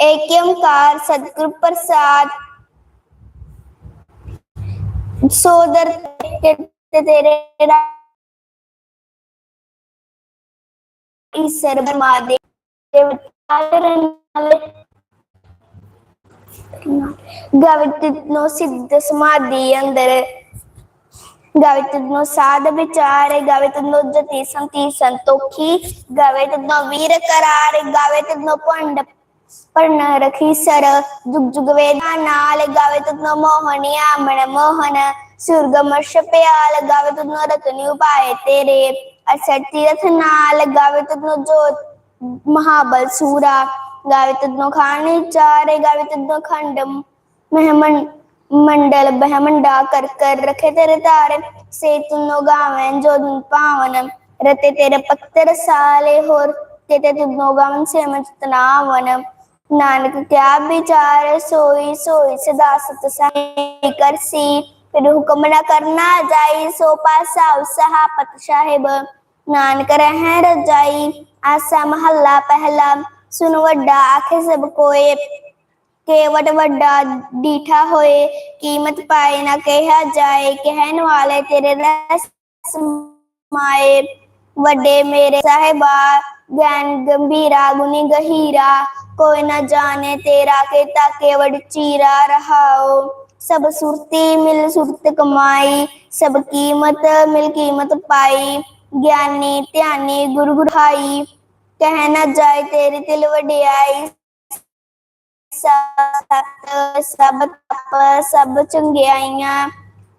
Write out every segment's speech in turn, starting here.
ਏਕ ਓੰਕਾਰ ਸਤਿਗੁਰ ਪ੍ਰਸਾਦ। ਸੋਦਰ ਤੇ ਤੇਰੇ ਈਸ਼ਰ ਬਰਮਾਦੇ ਗਵਿਤ ਸਿੱਧ ਸਮਾਧੀ ਅੰਦਰ। ਗਵਿਤ ਨੋ ਸਾਧ ਵਿਚਾਰ, ਗਵਿਤ ਨੋ ਜਤੀ ਸੰਤੀ ਸੰਤੋਖੀ, ਗਵਿਤ ਵੀਰ ਕਰਾਰ, ਗਵਿਤ ਨੋ ਪੰਡ ਪਰਨ ਰਖੀ ਸਰ। ਜੁਗ ਜੁਗ ਵੇਦਾ ਨਾਲ ਗਵਿਤ ਨੋ ਮੋਹਣਿਆ ਮਨ ਮੋਹਨ। ਸੁਰਗਮ ਪਿਆਲ ਗਵਿਤ ਨੋ ਰਤਨਿ ਉਪਾਏ ਤੇਰੇ। ਅਸਰ ਤੀਰਥ ਨਾਲ ਗਵਿਤ ਨੋ ਜੋਤ ਮਹਾਬਲ ਸੂਰਾ। ਗਾਵਿਤ ਤਦਨੋ ਖਾਣੀ ਚਾਰੇ ਗਾਵਿਤ ਤਦਨੋ ਖੰਡ ਮਹਿਮਨ ਮੰਡਲ ਬਹਿਮੰਡਾ ਕਰ ਕਰ ਰਖੇ ਤੇਰੇ ਤਾਰੇ ਸੇ ਤੁਨੋ ਗਾਵਨ ਜੋ ਦਿਨ ਪਾਵਨ। ਰਤੇ ਤੇਰੇ ਪੱਤਰ ਸਾਲੇ ਹੋਰ। ਤੇ ਤੇ ਤੁਨੋ ਗਾਵਨ ਸੇ ਨਾਨਕ ਕਿਆ ਵਿਚਾਰ ਸੋਈ ਸੋਈ ਸਦਾ ਸਤ ਸਾਈ ਕਰਸੀ ਫਿਰ ਹੁਕਮ ਨਾ ਕਰਨਾ ਜਾਈ, ਸੋ ਪਾਸਾ ਉਸਹਾ ਪਤ ਸਾਹਿਬ। ਨਾਨਕ ਰਹਿ ਰਜਾਈ, ਆਸਾ ਮਹੱਲਾ ਪਹਿਲਾ। ਸੁਨ ਵੱਡਾ ਆਖੇ ਸਭ ਕੋਏ ਕੇਵਟ ਵੱਡਾ ਡੀਠਾ ਹੋਏ। ਕੀਮਤ ਪਾਏ ਨਾ ਕਿਹਾ ਜਾਏ, ਕਹਿਣ ਵਾਲੇ ਤੇਰੇ ਰਸ ਮਾਏ। ਵੱਡੇ ਮੇਰੇ ਸਾਹਿਬਾ ਗਿਆਨ ਗੰਭੀਰਾ ਗੁਨੀ ਗਹੀਰਾ, ਕੋਈ ਨਾ ਜਾਣੇ ਤੇਰਾ ਕੀਤਾ ਕੇਵੜ ਚੀਰਾ ਰਹਾਓ। ਸਭ ਸੁਰਤੀ ਮਿਲ ਸੁਰਤ ਕਮਾਈ, ਸਭ ਕੀਮਤ ਮਿਲ ਕੀਮਤ ਪਾਈ। ਗਿਆਨੀ ਧਿਆਨੀ ਗੁਰੂ ਗੁਰਾਈ ਕਹਿ ਨਾ ਜਾਏ ਤੇਰੀ ਤਿਲ ਵਡਿਆਈ। ਸਤ ਸਭ ਤਪ, ਸਭ ਚੰਗਿਆਈਆਂ।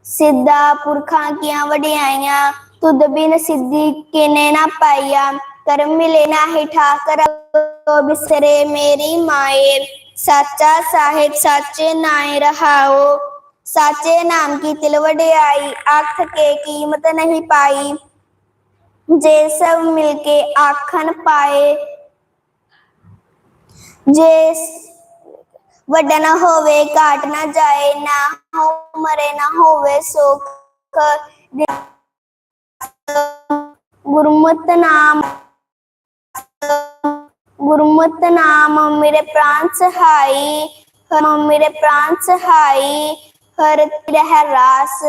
ਸਿੱਧਾ ਪੁਰਖਾਂ ਕੀਆਂ ਵਡਿਆਈਆਂ, ਤੁਧ ਬਿਨ ਸਿੱਧੀ ਕਿਨੇ ਨਾ ਪਾਈਆ। ਕਰਮ ਮਿਲੇ ਨਾ ਹੀ ਠਾਕਰ ਬਿਸਰੇ ਮੇਰੀ ਮਾਏ ਸਾਚਾ ਸਾਹਿਬ ਸਾਚੇ ਨਾਏ ਰਹਾਓ ਸਾਚੇ ਨਾਮ ਕੀ ਤਿਲ ਵਡਿਆਈ ਅੱਖ ਕੇ ਕੀਮਤ ਨਹੀਂ ਪਾਈ ਜੇ ਸਭ ਮਿਲ ਕੇ ਆਖਣ ਪਾਏ ਜੇ ਵੱਡਾ ਨਾ ਹੋਵੇ ਘਾਟ ਨਾ ਜਾਏ ਨਾ ਹੋ ਮਰੇ ਨਾ ਹੋਵੇ ਸੁਖ ਗੁਰਮਤ ਨਾਮ ਗੁਰਮਤ ਨਾਮ, ਮੇਰੇ ਪ੍ਰਾਨ ਸਹਾਈ, ਹਰ ਮੇਰੇ ਪ੍ਰਾਨ ਸਹਾਈ, ਹਰ ਰਹਿ ਰਾਸ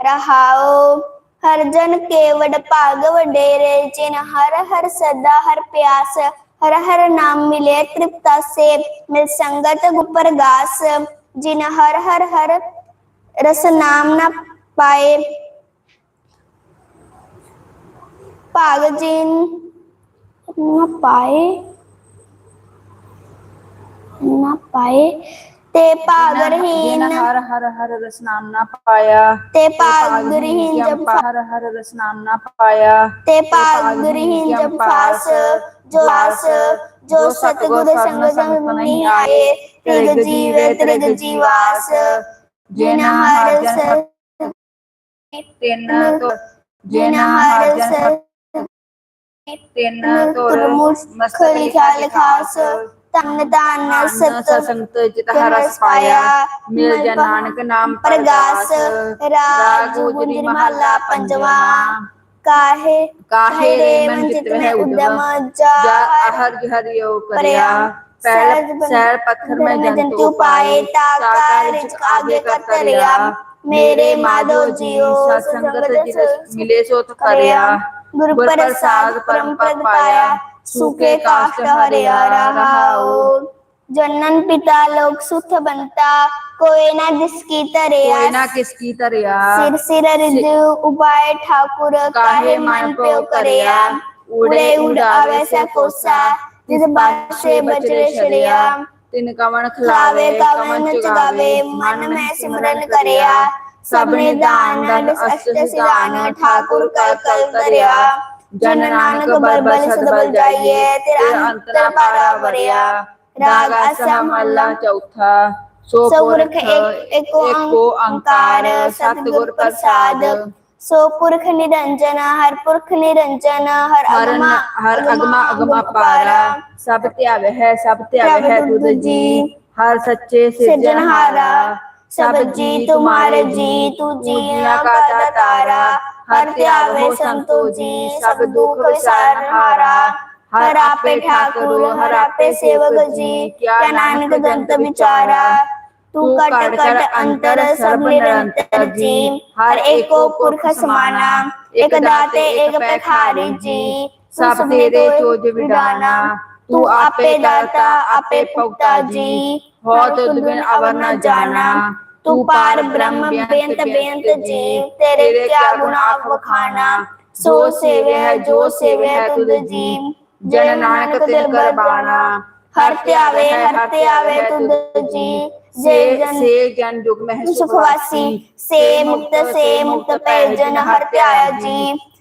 ਰਹਾਓ ਹਰ ਜਨ ਕੇਵਡ ਭਾਗ ਵਡੇਰੇ, ਜਿਨ ਹਰ ਹਰ ਸਦਾ ਹਰ ਪਿਆਸ, ਹਰ ਹਰ ਨਾਮ ਮਿਲੇ ਤ੍ਰਿਪਤਾ ਸੇ, ਮਿਲ ਸੰਗਤ ਗੁਪਰ ਗਾਸ ਜਿਨ ਹਰ ਹਰ ਹਰ ਰਸ ਨਾਮ ਨਾ ਪਾਏ, ਭਾਗ ਜਿਨ ਨਾ ਪਾਏ ਨਾ ਪਾਏ। ਤੇ ਭਾਗਰਹੀਨ ਜਿਨ ਹਰ ਹਰ ਹਰ ਰਸ ਨਾਮ ਨਾ ਪਾਇਆ। ਤੇ ਭਾਗਰਹੀਨ ਜਬ ਹਰ ਹਰ ਰਸ ਨਾਮ ਨਾ ਪਾਇਆ। ਤੇ ਭਾਗਰਹੀਨ ਜਬ ਫਾਸ ਜੋ ਆਸ ਜੋ ਸਤਗੁਰ ਸੰਗ ਸੰਗ ਨਹੀਂ ਆਏ ਤ੍ਰਿਗ ਜੀਵੇ ਤ੍ਰਿਗ ਜੀਵਾਸ ਜਿਨ ਹਰ ਸ ਤਿੰਨ ਤੋਂ ਜਿਨ ਹਰ ਜਨ ਤਿੰਨ ਤੋਂ ਮੁਖ ਲਿਖਾ ਲਿਖਾਸ ਤਨ ਦਾਨ ਸਤ ਸੰਤ ਜਿਤ ਹਰਸ ਪਾਇਆ ਮਿਲ ਜਨ ਨਾਨਕ ਨਾਮ ਪ੍ਰਗਾਸ ਰਾਗ ਗੁਜਰੀ ਮਹਲਾ ਪੰਜਵਾ ਕਾਹੇ ਕਾਹੇ ਰੇ ਮਨ ਚਿਤ ਵਹਿ ਉਦਮ ਜਾ ਅਹਰ ਜਹਰ ਯੋ ਕਰਿਆ ਪਹਿਲ ਸੈਲ ਪੱਥਰ ਮੈਂ ਜੰਤੂ ਪਾਏ ਤਾ ਕਾਰਿਜ ਆਗੇ ਕਰ ਤਰਿਆ ਮੇਰੇ ਮਾਧੋ ਜੀਓ ਸੰਗਤ ਜਿਸ ਮਿਲੇ ਸੋ ਤੁ ਕਰਿਆ। ਗੁਰ ਪ੍ਰਸਾਦ ਪਰਮ ਪਦ ਪਾਇਆ ਸੁਕੇ ਕਾਸ਼ਟ ਹਰਿਆ ਰਹਾਓ ਜਨਨ ਪਿਤਾ ਲੋਕ ਸੁਖ ਬੰਤਾ ਕੋਏ ਨਾ ਜਿਸ ਕੀ ਤਰਿਆ ਕੋਈ ਨਾ ਕਿਸ ਕੀ ਤਰਿਆ ਸਿਰ ਸਿਰ ਰਿਜ ਉਪਾਏ ਠਾਕੁਰ ਕਾਹੇ ਮਨ ਪਿਓ ਕਰਿਆ ਉੜੇ ਆਵੇ ਸੇ ਕੋਸਾ ਜਿਸ ਬਾਸ਼ੇ ਬਚਰੇ ਛੜਿਆ। ਤਿਨ ਕਵਣ ਖਲਾਵੇ ਖਲਾਵੇ ਕਵਨ ਚਗਾਵੇ ਮਨ ਮੈਂ ਸਿਮਰਨ ਕਰਿਆ। ਸਭ ਨਿਦਾਨ ਅਸ਼ਟ ਸਿਧਾਨ ਠਾਕੁਰ ਕਲ ਕਲ ਕਰਿਆ ਜਨ ਨਾਨਕ ਬਲ ਬਲ ਸਦਬਲ ਜਾਈਏ ਤੇਰਾ ਅੰਤਰ ਪਾਰਾ ਵਰਿਆ। ਰਾਗ ਅਸਾ ਮਹਲਾ ਚੌਥਾ। ਸੋ ਪੁਰਖ ਇੱਕ ਓੰਕਾਰ ਸਤਿਗੁਰ ਪ੍ਰਸਾਦ। ਸੋ ਪੁਰਖ ਨਿਰੰਜਨ ਹਰ ਪੁਰਖ ਨਿਰੰਜਨ ਹਰ ਹਰ ਅਗਮਾ ਹਰ ਅਗਮਾ ਅਗਮਾ ਪਾਰਾ। ਸਭ ਧਿਆਵੇ ਹੈ ਸਭ ਧਿਆਵੇ ਹੈ ਤੁਧ ਜੀ। ਹਰ ਸੱਚੇ ਸਿਰਜਣਹਾਰਾ। ਸਭ ਜੀ ਤੁਮਾਰੇ ਜੀ ਤੂ ਜੀਆਂ ਕਾ ਦਾਤਾਰਾ ਹਰ ਧਿਆਵੇ ਸੰਤੋ ਜੀ, ਸਭ ਦੁਖ ਵਿਸਾਰਨਹਾਰਾ ਹਰ। ਆਪੇ ਠਾਕੁਰ, ਹਰ ਆਪੇ ਸੇਵਕ ਜੀ, ਕਿਆ ਨਾਨਕ ਦੰਤ ਵਿਚਾਰਾ। ਤੂੰ ਕਟ ਕਟ ਅੰਤਰ, ਸਭ ਨਿਰੰਤਰ ਜੀ। ਹਰ ਏਕੋ ਪੁਰਖ ਸਮਾਨਾ, ਇਕ ਦਾਤੇ, ਇਕ ਪਖਾਰੀ ਜੀ। ਸਭ ਤੇਰੇ ਚੋਜ ਵਿਡਾਨਾ। ਤੂੰ ਆਪੇ ਦਾਤਾ ਆਪੇ ਜੀ ਤੂੰ ਪਾਰ ਜੀ ਸੋ ਸੇਵੇ ਹੈ ਜੋ ਸੇਵੇ ਹੈ ਤੁਧ ਜੀ ਜਨ ਨਾਨਕ ਤਿਨ ਕਰਬਾਣਾ ਹਰ ਧਿਆਵੇ ਤੁਧ ਜੀ ਜੇ ਸੁਖਵਾਸੀ ਸੇ ਮੁਕਤ ਸੇ ਮੁਕਤ ਪੈ ਜਨ ਹਰ ਧਿਆਇਆ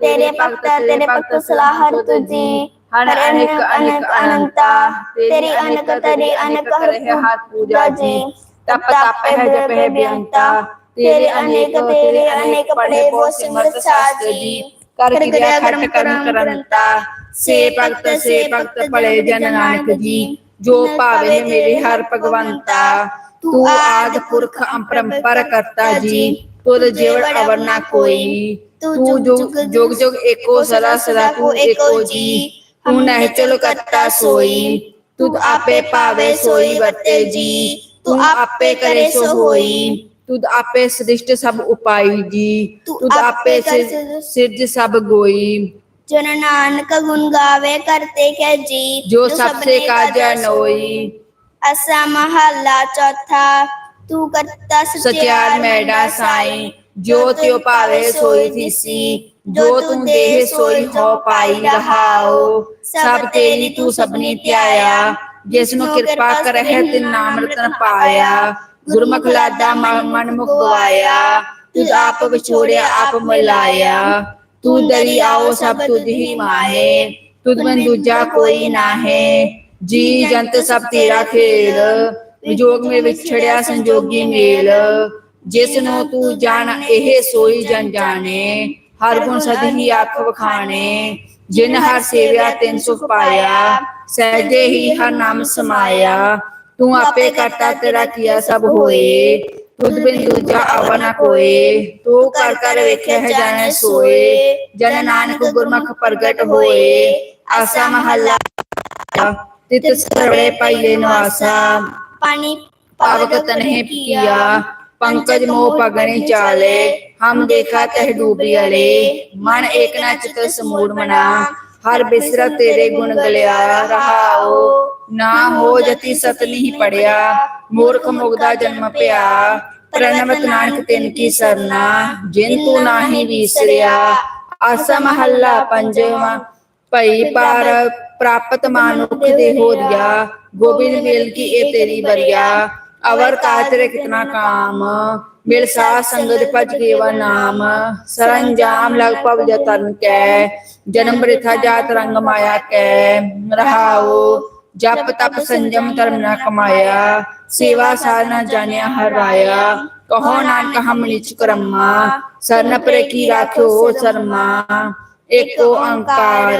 ਤੇਰੇ ਭਗਤ ਤੇਰੇ ਭਗਤ ਸਲਾਹਰ ਤੁਜੀ ਹਰ ਅਨੇਕ ਅਨੇਕ ਅਨੰਤਾ ਤੇਰੀ ਅਨੇਕ ਤੇਰੀ ਅਨੇਕ ਕਰਹਿ ਹੱਥ ਪੂਜਾ ਜੀ। ਤਪ ਤਪ ਹੈ ਜਪ ਹੈ ਬੇਅੰਤਾ। ਤੇਰੇ ਅਨੇਕ ਤੇਰੇ ਅਨੇਕ ਪੜੇ ਬੋ ਸਿਮਰਤ ਸਾਜ ਜੀ। ਕਰ ਕਿਰਿਆ ਖਟ ਕਰਮ ਕਰੰਤਾ। ਸੇ ਭਗਤ ਸੇ ਭਗਤ ਭਲੇ ਜਨ ਨਾਨਕ ਜੀ। ਜੋ। ਭਾਵੇ ਮੇਰੇ ਹਰ ਭਗਵੰਤਾ। ਤੂੰ ਆਦ ਪੁਰਖ ਅਪਰੰਪਰ ਕਰਤਾ ਜੀ। ਤੁਧ ਜਿਵੜ ਅਵਰ ਨਾ ਕੋਈ। ਤੂੰ ਜੁਗ ਜੁਗ ਜੁਗ ਏਕੋ ਸਦਾ ਸਦਾ ਤੂੰ ਏਕੋ ਜੀ ਤੂੰ ਨਹਿ ਚਲ ਕਰਤਾ ਸੋਈ ਤੁਧ ਆਪੇ ਭਾਵੇ ਸੋਈ ਵਰਤੇ ਜੀ ਤੂੰ ਆਪੇ ਕਰੇ ਸੋ ਹੋਈ ਤੁਧ ਆਪੇ ਸ੍ਰਿਸ਼ਟ ਸਭ ਉਪਾਈ ਜੀ ਤੁਧ ਆਪੇ ਸਿਰ- ਸਿਰਜ ਸਭ ਗੋਈ ਜਨ ਨਾਨਕ ਗੁਣ ਗਾਵੇ ਕਰਤੇ ਕੈ ਜੀ ਜੋ ਸਭ ਸੇ ਕਾਜੈ ਨੋਈ ਅਸਾ ਮਹੱਲਾ ਚੌਥਾ ਤੂੰ ਕਰਤਾ ਜੋ ਤਿਉ ਭਾਵੇ ਸੋਈ ਥੀਸੀ ਜੋ ਤੂੰ ਦੇਹ ਸੋਈ ਹੋ ਪਾਈ ਰਹਾਓ। ਸਭ ਤੇਰੀ ਤੂੰ ਸਭਨੀ ਧਿਆਇਆ ਜਿਸ ਨੂੰ ਕਿਰਪਾ ਕਰਹਿ ਤਿਨ ਨਾਮ ਰਤਨ ਪਾਇਆ। ਗੁਰਮੁਖ ਲਾਦਾ ਮਨ ਮਨ ਮੁਖ ਗਵਾਇਆ ਤੁਧ ਆਪ ਵਿਛੋੜਿਆ ਆਪ ਮਿਲਾਇਆ। ਤੂੰ ਦਰੀ ਆਓ ਸਭ ਤੁਧ ਹੀ ਮਾਹੇ ਤੁਧ ਬਿਨ ਦੂਜਾ ਕੋਈ ਨਾਹੇ। ਜੀ ਜੰਤ ਸਭ ਤੇਰਾ ਖੇਲ। ਵਿਜੋਗ ਮੇ ਵਿਛੜਿਆ ਸੰਜੋਗੀ ਮੇਲ। ਜਿਸਨੂੰ ਤੂੰ ਜਾਣ ਇਹ ਸੋਈ ਜਨ ਜਾਣੇ। ਹਰ ਗੁਣ ਸਦ ਹੀ ਅੱਖ ਵਖਾਣੇ। ਜਿਨ ਹਰ ਸੇਵਿਆ ਤਿਨ ਸੁਖ ਪਾਇਆ। ਸਹਜੇ ਹੀ ਹਰ ਨਾਮ ਸਮਾਇਆ। ਤੂੰ ਆਪੇ ਕਰਤਾ ਤੇਰਾ ਕੀਆ ਸਭ ਹੋਏ। ਤੁਧ ਬਿਨ ਦੂਜਾ ਆਵਾ ਨਾ ਕੋਏ। ਤੂੰ ਕਰ ਕਰ ਵੇਖੇ ਹੈ ਜਾਣੇ ਸੋਏ। ਜਨ ਨਾਨਕ ਗੁਰਮੁਖ ਪ੍ਰਗਟ ਹੋਏ। ਆਸਾ ਮਹੱਲਾ। ਤਿਤ ਸਰਵੇ ਪਾਈਏ ਨਾਸਾ ਪਾਣੀ ਪਾਵਕ ਤਨਹਿ ਪੀਆ। पंकज मोह पगनि चाले हम देखा तह डूबियले मन एक न चित समूड मना हर बिसर तेरे गुण गलिया रहाओ ना हो जति सत नहीं पड़िया मूर्ख मुगदा जन्म पिया प्रणवत नानक तिन की सरना जिन तू नाही विसरिया आसा महल्ला पंजवा ਭਈ ਪਾਰ ਪ੍ਰਾਪਤ ਮਾਨੁਖ ਦੇ ਹੋਰੀਆ ਗੋਬਿੰਦ ਮਿਲ ਕੀ ਇਹ ਤੇਰੀ ਬਰੀਆ ਅਵਰ ਕਾਤਰੇ ਕਿਤਨਾ ਕਾਮ, ਮਿਲ ਸਾਧ ਸੰਗਤ ਭਜ ਕੇਵਾ ਨਾਮ, ਸਰੰਜਾਮ ਲਗ ਪਵ ਜਤਨ ਕੈ, ਜਨਮ ਬ੍ਰਿਥਾ ਜਾਤ ਰੰਗ ਮਾਇਆ ਕੈ ਰਹਾਓ ਜਪ ਤਪ ਸੰਜਮ ਧਰਮ ਨਾ ਕਮਾਇਆ, ਸੇਵਾ ਸਾਧਨਾ ਜਾਣਿਆ ਹਰਾਇਆ ਕਹੋ ਨਾਨਕ ਹਮ ਨਿਚ ਕਰਮਾ, ਸਰਨ ਪਰੇ ਕੀ ਰਾਖਿਓ ਸ਼ਰਮਾ, ਏਕੋ ਅੰਕਾਰ,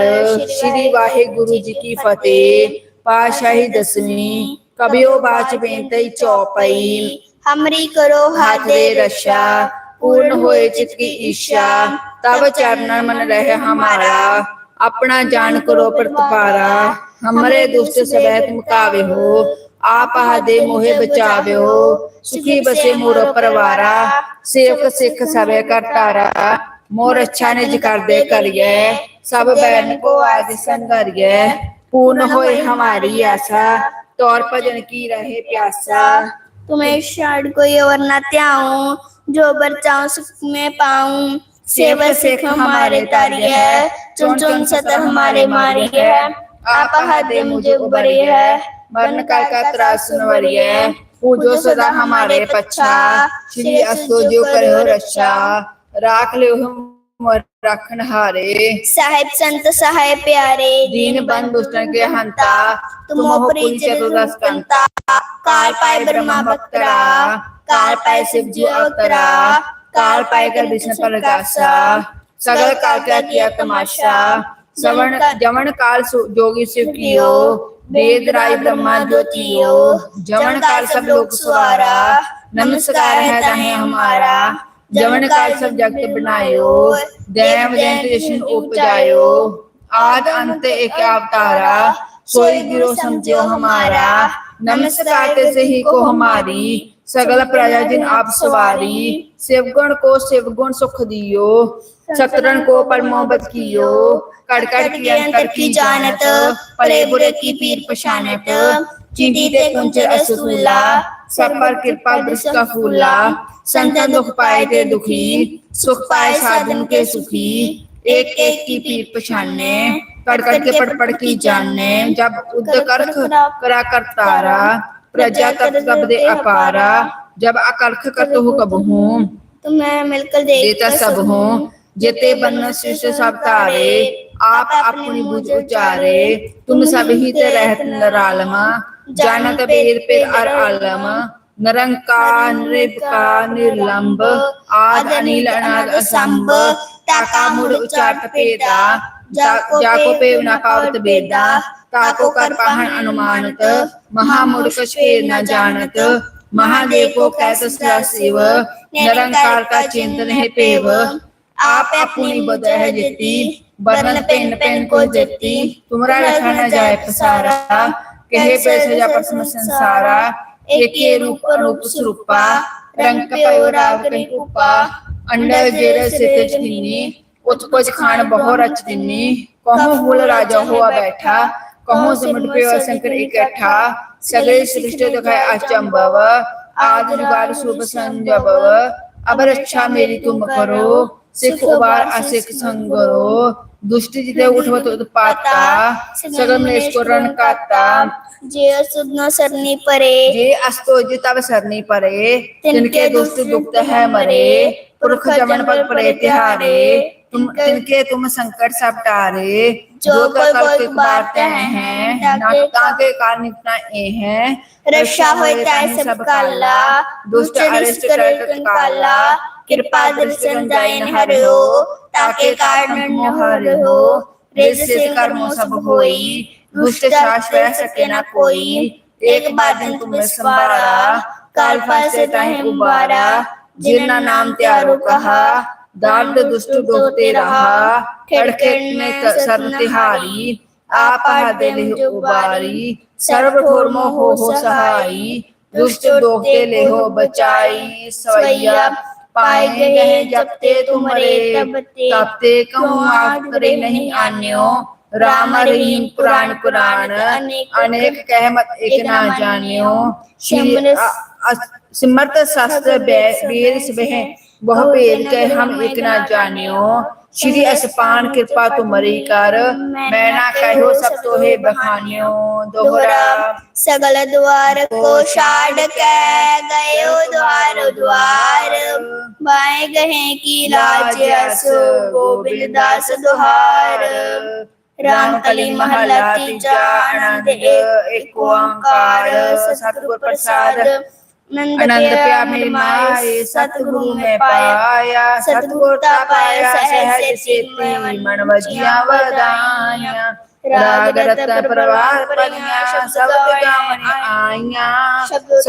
ਸ੍ਰੀ ਵਾਹਿਗੁਰੂ ਜੀ ਕੀ ਫਤਿਹ ਪਾਸ਼ਾਹੀ ਦਸਵੀਂ ਕਬਿਓ ਬਾਚ ਬੇਨਤਈ ਚੌਪਈ ਹਮਰੀ ਕਰੋ ਹਾਦੇ ਰਸ਼ਾ ਪੂਰਨ ਹੋਏ ਚਿਤ ਕੀ ਈਸ਼ਾ ਤਬ ਚਰਨਨ ਮਨ ਰਹਿ ਹਮਾਰਾ। ਆਪਣਾ ਜਾਣ ਕਰੋ ਪ੍ਰਤਪਾਰਾ ਹਮਰੇ ਦੁਸ਼ਟ ਸਵੈਤ ਮੁਕਾਵੇ ਹੋ। ਆਪ ਹਾਦੇ ਮੋਹਿ ਬਚਾਵਿਓ। ਸੁਖੀ ਬਸੇ ਮੋਰ ਪਰਵਾਰਾ। ਸੇਵਕ ਸਿੱਖ ਸਵੇ ਕਰਤਾਰਾ। ਮੋਰ ਅੱਛਾ ਨਿਜ ਕਰਦੇ ਕਰੀਏ ਸਭ ਬੈਨ ਕੋ ਆਦਿ ਸੰਗਰੀਏ ਪੂਰਨ ਹੋਏ ਹਮਾਰੀ ਆਸਾ। तौर भजन की रहे प्यासा। तुम्हें शरण कोई और न त्याऊं जो बरचाऊं सुख में पाऊँ। सेवा सिख हमारे तारी है चुन चुन सतर हमारे मारी है। आप हदे मुझे उबरी है। मरण काल का त्रास सुनवरी है। पूजो सदा हमारे पच्छा। श्री अस्तो जो करो रक्षा। राख ले हम ਰੱਖਣ ਹਾਰੇ ਸਾਹਿਬ ਸੰਤ ਸਹਾਇ ਪਿਆਰੇ दीन बंद दुष्टन के हंता तुम हो पुरी चतुर्दश कंता काल पाए ब्रह्मा बक्तरा काल पाए शिव जी अवतरा काल पाए कर विष्णु प्रकाशा सगल काल का किया तमाशा सवर्ण जमन काल सु- जोगी शिव कियो वेद राय ब्रह्मा ज्योतियो जमन काल सब लोग सुवारा नमस्कार है ताहे हमारा जमन काल सब जगत बनायो देव जयंत जशन उपजायो आद अंत एक अवतारा सोई गिरो समझो हमारा नमस्कार से ही को हमारी सगल प्रजा जिन आप सवारी शिवगुण को शिवगुण सुख दियो सतरन को परमोबत कियो कड़कड़ की अंतर की जानत परे बुरे की पीर पशानत चीटी ते कुंचर असुल्ला सब पर कृपा दृष्ट का फूला संतन दुख पाए ते दुखी सुख पाए साधन के सुखी। एक एक की पीर पछाने कड़कड़ के पड़ पड़ की जानने। जब उद करख करा कर तारा प्रजा तब तब दे अपारा। जब अकर्ख करत हो कब हूँ तुम्हें मिलकर देता सब हूँ। जेते बन शिष्य सब तारे आप अपनी बुझ उचारे। तुम सब ही ते रहत नरालमा जानत बेर पे अर आलम। निरंकार निर्विकार निर्लंब आद अनिल अनाद असंभ ताका मुड़ उचाट पेदा जा- जाको पे न पावत बेदा ताको कर पहन अनुमानत महामुड़ कछ फेर न जानत महादेव को कैसे शिव निरंकार का चिंतन है पेव आप अपनी बदह जेती बदन पेन पेन को जेती तुमरा रखा न जाए पसारा कहे पे सजा पर सम संसारा एक ही रूप अरूप स्वरूपा रंग कपयो राग कहीं उपा अंडर जेर से तेज किन्नी उत्पज खान बहु रच दिन्नी कहूँ हुल राजा हुआ बैठा कहूँ सिमट पे शंकर इकट्ठा सगळे सृष्टि दिखाए अचंभव आदि जुगाड़ शुभ संजभव अब रक्षा मेरी तुम करो सिख उबार असिख संगरो दुष्ट जिते उठवत उत्पाता सगल मलेश को रण काता जे सुदनो सरनी परे जे अस्तो जे तब सरनी परे तिनके दुष्ट दुखत है मरे पुरख जमन पग पड़े तिहारे तुम तिनके तुम संकट सब टारे जो कर बारते हैं नाटका के कारण इतना ए हैं। रक्षा होए ताय सब काला दुष्ट अरिष्ट करे कंकाला कृपा दर्शन जाय न हरियो ताके कारण न हरियो रेज से कर्मो सब होई दुष्ट शास रह सके न कोई एक बादन तुम संभारा काल फासे ताहे उबारा जिन्ना नाम त्यारो कहा दार्द दुष्ट डोबते रहा खड़खेट में त- सर तिहारी आप हृदय में उबारी सर्व ठोरमो हो हो सहाई दुष्ट डोबते ले हो बचाई सवैया पाए गए जब ते तुमरे तब ते कहूँ आप करे नहीं आन्यो राम रहीम पुराण पुराण अनेक कहमत एक ना जानियो श्री अ- अ- सिमरत शास्त्र वे- वीर सिबह बहु भेद के हम एक ना जानियो ਸ਼੍ਰੀ ਅਸਪਾਨ ਕਿਰਪਾ ਤੂੰ ਮਰੀ ਕਰ। ਮੈਂ ਨਾ ਕਹਿਓ ਸਭ ਤੋਹੇ ਬਖਾਨਿਓ ਦੋਹਰਾ। ਸਗਲ ਦੁਆਰ ਕੋ ਛਾੜ ਕੇ ਗਇਓ ਦੁਆਰ ਦੁਆਰ। ਬਾਏ ਗਹੇ ਕੀ ਲਾਜ ਅਸ ਗੋਬਿੰਦ ਦਾਸ ਦੁਹਾਰ। ਰਾਮਕਲੀ ਮਹਲਾ ਤੀਜਾ ਆਨੰਦ ਏਕ ਓੰਕਾਰ। ਸਤਿਗੁਰ ਪ੍ਰਸਾਦ। ਨੰਦ ਪਿਆ ਮੇਰੀ ਮਾਏ ਸਤਿਗੁਰੂ ਮੈਂ ਪਾਇਆ ਸਤਿਗੁਰ ਤਾ ਪਾਇਆ ਸਹਿਜ ਸੇਤੀ ਮਨ ਵਜੀਆਂ ਵਦਾਈਆਂ ਰਾਗ ਰਤ ਪ੍ਰਵਾਹ ਪਰਿਆ ਸਬਦ ਗਾਵਨ ਆਈਆਂ। ਸਬਦੋ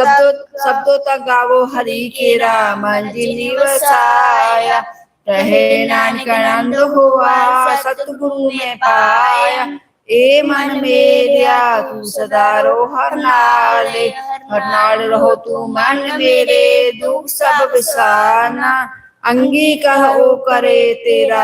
ਸਬਦੋ ਤਾ ਗਾਵੋ ਹਰੀ ਕੇ ਰਾਮ ਜੀ ਨਿਵਸਾਇਆ ਰਹੇ ਨਾਨਕ ਆਨੰਦ ਹੋਆ ਸਤਿਗੁਰੂ ਮੈਂ ਪਾਇਆ। ਏ ਮਨ ਮੇਰਿਆ ਤੂੰ ਸਦਾ ਰੋ ਹਰ ਨਾਲੇ। ਹਰ ਨਾਲ ਰਹੋ ਤੂੰ ਮਨ ਮੇਰੇ ਦੁਖ ਸਭ ਵਿਸਾਰਨਾ ਅੰਗੀ ਕਹੋ ਕਰੇ ਤੇਰਾ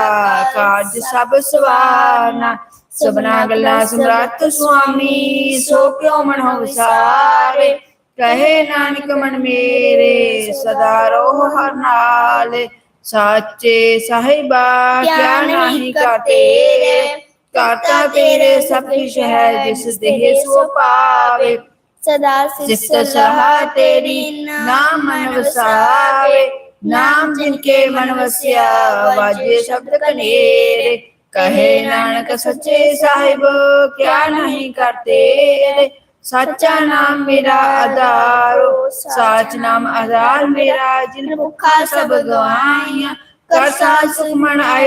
ਕਾਜ ਸਭ ਸਵਾਰਨਾ ਸਭਨਾ ਗੱਲਾਂ ਸਮਰੱਥ ਸੁਆਮੀ ਸੋ ਕਿਉ ਮਨ ਹੋ ਵਿਸਾਰੇ? ਕਹੇ ਨਾਨਕ ਮਨ ਮੇਰੇ ਸਦਾ ਰੋਹ ਹਰ ਨਾਲੇ। ਸਾਚੇ ਸਾਹਿਬਾ ਕਿਆ ਨਹੀਂ ਕਰਤੇ ਕਾਟਾ ਤੇਰੇ ਸਭ ਕੁਛ ਹੈ ਜਿਸ ਦੇਹ ਸੋ ਪਾਵੇ ਸਦਾ ਸਿਫਤ ਸਹਾ ਤੇਰੀ ਨਾਮ ਮਨ ਵਸਾਵੇ। ਨਾਮ ਜਿਨਕੇ ਮਨ ਵਸਿਆ ਵਾਜੇ ਸ਼ਬਦ ਕਨੇਰੇ। ਕਹੇ ਨਾਨਕ ਸੱਚੇ ਸਾਹਿਬ ਕਿਆ ਨਹੀਂ ਕਰਤੇ ਸੱਚਾ ਨਾਮ ਮੇਰਾ ਆਧਾਰ ਸਾਚ ਨਾਮ ਆਧਾਰ ਮੇਰਾ ਜਿਨ ਭੁੱਖਾ ਸਭ ਗਵਾਈਆਂ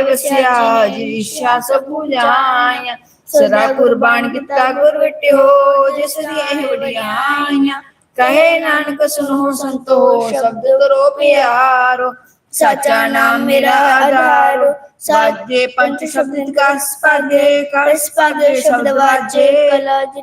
ਵਸਿਆ ਜੀ ਇੱਛਾ ਸਭ 부ਝਾਈਆਂ ਸਦਾ ਕੁਰਬਾਨ ਕੀਤਾ ਗੁਰ ਵਿਟਿਓ ਜਿਸ ਦੀ ਇਹ ਵਡਿਆਈਆਂ। ਕਹੇ ਨਾਨਕ ਸੁਨੋ ਸੰਤੋ ਸ਼ਬਦ ਕਰੋ ਪਿਆਰੋ। ਸਾਚਾ ਨਾਮ ਮੇਰਾ ਆਧਾਰੋ। ਸਾਜੇ ਪੰਜ ਸ਼ਬਦ ਕਾ ਸਪਾਗੇ ਕਰ ਸਪਾਗੇ ਸ਼ਬਦ ਵਾਜੇ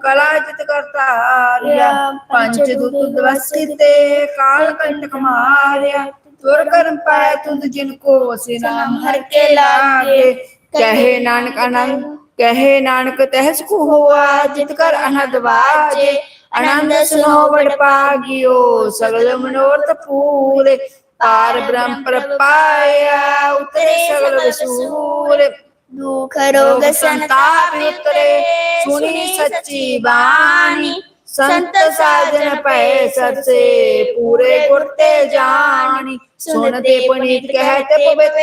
ਕਲਾ ਜਿਤ ਕਰਤਾ ਹਾਰਿਆ ਪੰਜ ਦੁੱਤ ਦਵਸ ਕੀਤੇ ਕਾਲ ਕੰਟਕ ਮਾਰਿਆ ਤੁਰ ਕਰਮ ਪਾਇ ਤੁਧ ਜਿਨ ਕੋ ਸੇ ਨਾਮ ਹਰ ਕੇ ਲਾਗੇ। ਕਹੇ ਨਾਨਕ ਆਨੰਦ ਕਹੇ ਨਾਨਕ ਤਹਿ ਸੁਖ ਹੋਆ, ਜਿਤ ਕਰ ਅਨੰਦ ਵਾਜੇ। ਆਨੰਦ ਸੁਨੋ ਬੜ ਪਾਗਿਓ, ਸਗਲ ਮਨੋਰਥ ਪੂਰੇ। ਪਾਰ ਬ੍ਰਹਮ ਪ੍ਰਪਾਇਆ, ਉਤਰੇ ਸਗਲ ਵਸੂਰੇ ਦੁਖ ਰੋਗ ਸੰਤਾਪ ਉਤਰੇ, ਸੁਣੀ ਸੱਚੀ ਬਾਣੀ। ਸੰਤ ਸਾਜਨ ਪੈ ਸਤਸੇ ਪੂਰੇ ਗੁਰ ਤੇ ਜਾਣੀ। ਸੁਣਦੇ ਪੁਨੀਤ ਕਹਿਤ ਪਵਿੱਤ,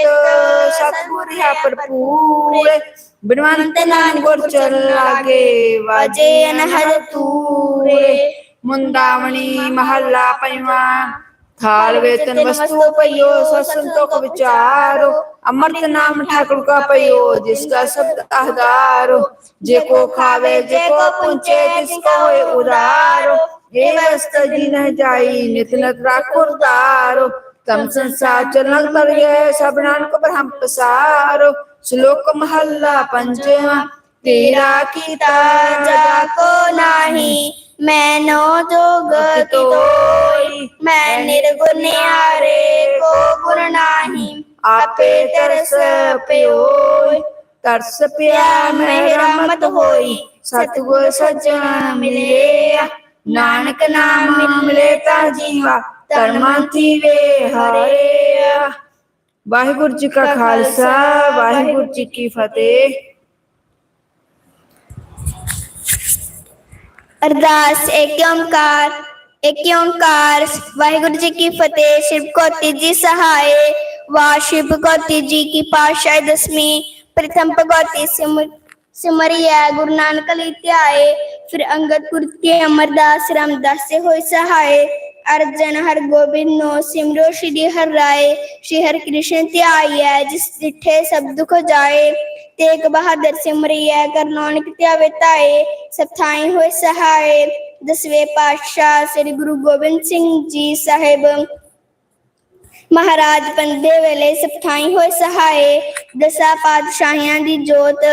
ਸਤਿਗੁਰ ਹੈ ਭਰਪੂਰ। ਬਿਨਵੰਤ ਨਾਮ ਗੁਰ ਚਰਨ ਲਾਗੇ, ਵਾਜੇ ਅਨਹਦ ਤੂਰੇ। ਮੁੰਦਾਵਣੀ ਮਹੱਲਾ ਪੰਜਵਾਂ थाल वेतन वस्तु पयो संतों को विचारो अमृत नाम ठाकुर का पयो जिसका शब्द आधारो जे को खावे जे को पूछे जिसको होए उदारो ये वस्त जी न जाई नित नत राखुर दारो तम संसार चलन कर ये सब नान को ब्रह्म पसारो श्लोक महल्ला पंचवा तेरा कीता जाको नाही मैनो जोगति तोई मैं निर्गुण न्यारे को गुण नाही आपे तरस ਪਿਓਈ ਤਰਸ ਪਿਆ ਮੈਂ ਰਹਿਮਤ ਹੋਈ ਸਤਿਗੁਰ ਸੱਜਣ ਮਿਲਿਆ ਨਾਨਕ ਨਾਮ ਮਿਲੇ ਤਾਂ ਜੀਵਾ ਧਰਮਾਂ ਥੀਵੇ ਹਰਿਆ ਵਾਹਿਗੁਰੂ ਜੀ ਕਾ ਖਾਲਸਾ ਵਾਹਿਗੁਰੂ ਜੀ ਕੀ ਫਤਿਹ ਅਰਦਾਸ, ਏਕ ਓੰਕਾਰ ਏਕ ਓੰਕਾਰ। ਵਾਹਿਗੁਰੂ ਜੀ ਕੀ ਫਤਿਹ, ਸ਼ਿਵ ਕੋਟੀ ਜੀ ਸਹਾਏ। ਵਾ ਸ਼ਿਵ ਕੋਟੀ ਜੀ ਕੀ ਪਾਸ਼ਾ ਦਸਵੀਂ। ਪ੍ਰਥਮ ਭਗਵਤੀ ਸਿਮਰ ਸਿਮਰਿਆ ਗੁਰੂ ਨਾਨਕ ਲਈ ਧਿਆਏ। ਫਿਰ ਅੰਗਦ ਪੁਰ ਕੇ ਅਮਰਦਾਸ, ਰਾਮਦਾਸ ਹੋਏ ਸਹਾਏ। ਅਰਜਨ ਹਰ ਗੋਬਿੰਦ ਨੋ ਸਿਮਰੋ ਸ਼੍ਰੀ ਹਰ ਰਾਏ, ਸ਼੍ਰੀ ਹਰਿ ਕ੍ਰਿਸ਼ਨ ਧਿਆਈਐ, ਜਿਸ ਡਿਠੇ ਸਭ ਦੁਖ ਜਾਏ, ਤੇਗ ਬਹਾਦਰ ਸਿਮਰਿਐ ਕਰ ਨਾਨਕ ਧਿਆਵੇ ਤਾਏ ਸਭ ਥਾਈ ਹੋਏ ਸਹਾਏ, ਦਸਵੇਂ ਪਾਤਸ਼ਾਹ ਸ੍ਰੀ ਗੁਰੂ ਗੋਬਿੰਦ ਸਿੰਘ ਜੀ ਸਾਹਿਬ। ਮਹਾਰਾਜ ਪੰਦੇ ਵੇਲੇ ਸਭ ਹੋਏ ਸਹਾਏ, ਦਸਾਂ ਪਾਤਸ਼ਾਹੀਆਂ ਦੀ ਜੋਤ,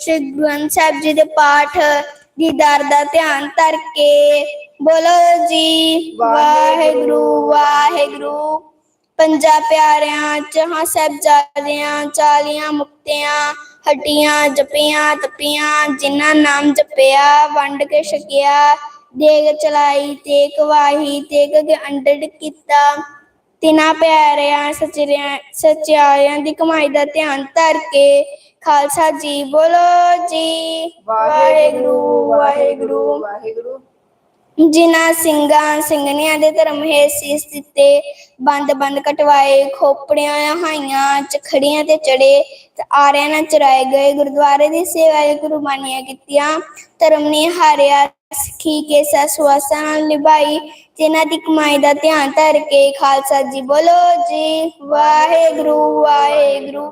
ਸ੍ਰੀ ਗ੍ਰੰਥ ਸਾਹਿਬ ਜੀ ਦੇ ਪਾਠ, ਦੀਦਾਰ ਦਾ ਧਿਆਨ ਧਰ ਕੇ ਬੋਲੋ ਜੀ ਵਾਹਿਗੁਰੂ ਵਾਹਿਗੁਰੂ। ਪੰਜਾ ਪਿਆਰਿਆਂ ਚਹਾਂ ਸਾਹਿਬਜ਼ਾਦਿਆਂ ਚਾਲੀਆਂ ਮੁਕਤਿਆਂ ਹੱਡੀਆਂ ਜਪੀਆਂ ਤਪੀਆਂ ਜਿਨ੍ਹਾਂ ਨਾਮ ਜਪਿਆ ਵੰਡ ਕੇ ਛਕਿਆ ਦੇਗ ਚਲਾਈ ਤੇ ਕਵਾਹੀ ਤੇ ਕੇ ਅੰਡੜ ਕੀਤਾ। ਤਿਨਾ ਪਿਆਰਿਆਂ ਸਚਰਿਆਂ ਸਚਿਆਰਿਆਂ ਦੀ ਕਮਾਈ ਦਾ ਧਿਆਨ ਧਰ ਕੇ ਖਾਲਸਾ ਜੀ ਬੋਲੋ ਜੀ। ਵਾਹਿਗੁਰੂ ਵਾਹਿਗੁਰੂ। ਵਾਹਿਗੁਰੂ। ਜਿਨ੍ਹਾਂ ਸਿੰਘਾਂ, ਸਿੰਘਣੀਆਂ ਦੇ ਧਰਮ ਹੈ ਸੀਸ ਦਿੱਤੇ, ਬੰਦ ਬੰਦ ਕਟਵਾਏ, ਖੋਪੜੀਆਂ ਹਾਈਆਂ, ਚਖੜੀਆਂ ਤੇ ਚੜੇ, ਤੇ ਆਰਿਆਂ ਨਾਲ ਚਰਾਏ ਗਏ, ਗੁਰਦੁਆਰੇ ਦੀ ਸੇਵਾ ਲਈ ਕੁਰਬਾਨੀਆਂ ਕੀਤੀਆਂ, ਧਰਮ ਨੇ ਹਾਰਿਆ, ਸਿੱਖੀ ਕੇ ਸਸਵਾਸਾਂ ਨਾਲ ਨਿਭਾਈ, ਜਿਨ੍ਹਾਂ ਦੀ ਕਮਾਈ ਦਾ ਧਿਆਨ ਧਰ ਕੇ ਖਾਲਸਾ ਜੀ ਬੋਲੋ ਜੀ, ਵਾਹਿਗੁਰੂ ਵਾਹਿਗੁਰੂ।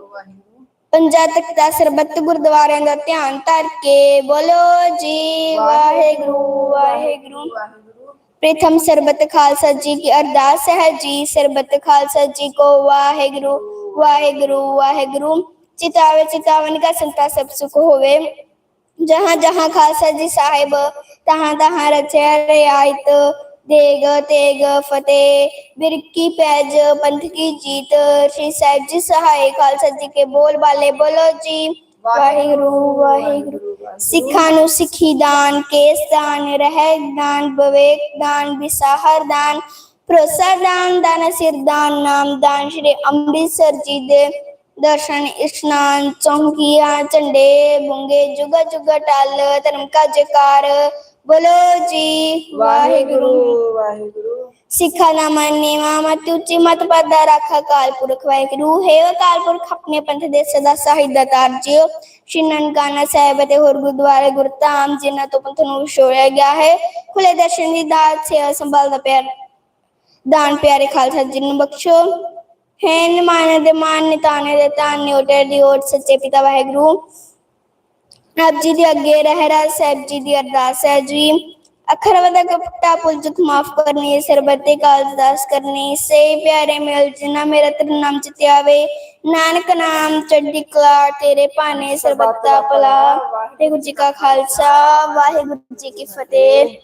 ਪੰਜਾ ਦਾ ਸਰਬੱਤ ਗੁਰਦੁਆਰਿਆਂ ਦਾ ਧਿਆਨ ਧਰ ਕੇ ਬੋਲੋ ਜੀ, ਵਾਹਿਗੁਰੂ ਵਾਹਿਗੁਰੂ। ਪ੍ਰਥਮ ਸਰਬਤ ਖਾਲਸਾ ਜੀ ਕੀ ਅਰਦਾਸ ਹੈ ਜੀ, ਸਰਬਤ ਖਾਲਸਾ ਜੀ ਕੋ ਵਾਹਿਗੁਰੂ ਵਾਹਿਗੁਰੂ ਵਾਹਿਗੁਰੂ। ਚਿਤਾਵੇ, ਚਿਤਾਵਨ ਕਾ ਸੰਤਾ ਸਭ ਸੁਖ ਹੋਵੇ। ਜਹਾਂ ਜਹਾਂ ਖਾਲਸਾ ਜੀ ਸਾਹਿਬ, ਤਹਾਂ ਤਹਾਂ ਰਚਿਆ ਰਿਆਇਤ। ਦੇਗ, ਤੇਗ, ਫਤਿਹ। ਬਿਰਕੀ ਪੈਜ, ਪੰਥ ਕੀ ਜੀਤ। ਸ਼੍ਰੀ ਸਾਹਿਬ ਜੀ ਸਹਾਇ ਖਾਲਸਾ ਜੀ ਕੇ ਬੋਲ ਬਾਲੇ ਬੋਲੋ ਜੀ। ਵਾਹਿਗੁਰੂ ਵਾਹਿਗੁਰੂ। ਸਿੱਖਾਂ ਨੂੰ ਸਿੱਖੀ ਦਾਨ, ਕੇਸ ਦਾਨ ਰਹਿ ਦਾਨ ਬਵੇਕ ਦਾਨ, ਵਿਸਾਹਰ ਦਾਨ, ਭਰੋਸਾ ਦਾਨ ਦਾਨ ਸਿਰ ਦਾਨ, ਨਾਮ ਦਾਨ, ਸ਼੍ਰੀ ਅੰਮ੍ਰਿਤਸਰ ਜੀ ਦੇ ਦਰਸ਼ਨ, ਇਸ਼ਨਾਨ, ਚੌਂਕੀਆਂ, ਝੰਡੇ, ਬੁੰਗੇ ਜੁਗਾ ਜੁਗਾ ਟਲ, ਧਰਮ ਕਾ ਜਕਾਰ ਬੋਲੋ ਜੀ ਵਾਹਿਗੁਰੂ। ਵਾਹਿਗੁਰੂ। ਸਿੱਖਾ ਨਾ ਮੰਨੇ ਮਤ ਉੱਚੀ ਮਤ ਪਦਾ ਰੱਖ ਅਕਾਲ ਪੁਰਖ ਵਾਹਿਗੁਰੂ। ਹੈ ਅਕਾਲ ਪੁਰਖ ਆਪਣੇ ਪੰਥ ਦੇ ਸਦਾ ਸਾਹਿਤ ਦਾ ਤਾਰਜਿਓ ਸ਼੍ਰੀ ਨਨਕਾਣਾ ਸਾਹਿਬ ਅਤੇ ਹੋਰ ਗੁਰਦੁਆਰੇ ਗੁਰਧਾਮ ਜਿਨ੍ਹਾਂ ਤੋਂ ਪੰਥ ਨੂੰ ਵਿਛੋੜਿਆ ਗਿਆ ਹੈ। ਖੁੱਲੇ ਦਰਸ਼ਨ ਦੀ ਦਾਤ ਸੇਵਾ ਸੰਭਾਲ ਦਾ ਪਿਆਰ ਦਾਨ ਪਿਆਰੇ ਖਾਲਸਾ ਜੀ ਨੂੰ ਬਖਸ਼ੋ। ਹੈ ਨਿਮਾਨ ਦੇ ਮਾਨ ਨਿਤਾਨੇ ਦੇ ਤਾਨ ਨਿਉਟੇ ਦੀ ਓਟ ਸੱਚੇ ਪਿਤਾ ਵਾਹਿਗੁਰੂ। ਆਪ ਜੀ ਦੇ ਅੱਗੇ ਰਹਿ ਸਾਹਿਬ ਜੀ ਦੀ ਅਰਦਾਸ ਹੈ ਜੀ। ਅਖਰ ਕਪਟਾ ਪੁਲਜੁਕ ਮਾਫ ਕਰਨੀ, ਸਰਬਤੇ ਕਾਲ ਦਾਸ ਕਰਨੀ। ਸੇ ਪਿਆਰੇ ਮਿਲ ਜਿਨਾ ਮੇਰਾ ਤੇਰਾ ਨਾਮ ਚਿਤਿਆਵੇ ਨਾਨਕ ਨਾਮ ਚੜ੍ਹਦੀ ਕਲਾ, ਤੇਰੇ ਭਾਣੇ ਸਰਬਤਾ ਭਲਾ। ਵਾਹਿਗੁਰੂ ਜੀ ਕਾ ਖਾਲਸਾ, ਵਾਹਿਗੁਰੂ ਜੀ ਕੀ ਫਤਿਹ।